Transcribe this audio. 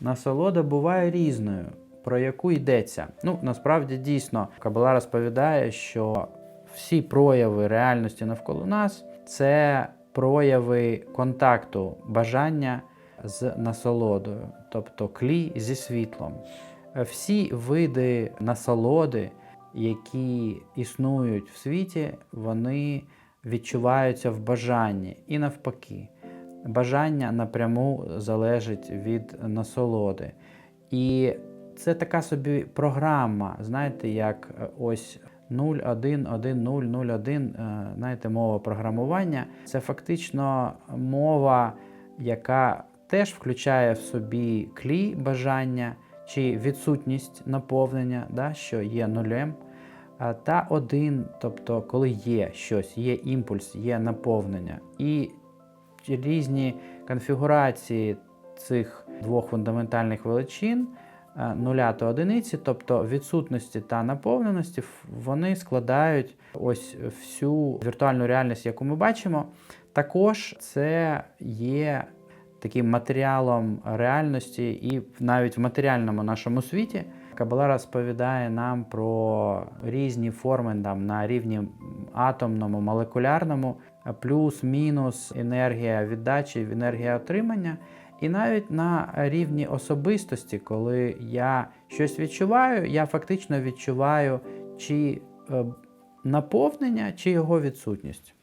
насолода буває різною, про яку йдеться. Ну, насправді дійсно, Кабала розповідає, що всі прояви реальності навколо нас це прояви контакту, бажання з насолодою, тобто клій зі світлом. Всі види насолоди, які існують в світі, вони відчуваються в бажанні і навпаки. Бажання напряму залежить від насолоди. І це така собі програма, знаєте, як е, ось 011001, е, знаєте, мова програмування. Це фактично мова, яка теж включає в собі клій бажання чи відсутність наповнення, да, що є нулем. Та один, тобто, коли є щось, є імпульс, є наповнення. І різні конфігурації цих двох фундаментальних величин е, нуля та одиниці, тобто відсутності та наповненості, вони складають ось всю віртуальну реальність, яку ми бачимо. Також це є таким матеріалом реальності, і навіть в матеріальному нашому світі Кабала розповідає нам про різні форми там, на рівні атомному, молекулярному, плюс, мінус, енергія віддачі, енергія отримання. І навіть на рівні особистості, коли я щось відчуваю, я фактично відчуваю чи е, наповнення, чи його відсутність.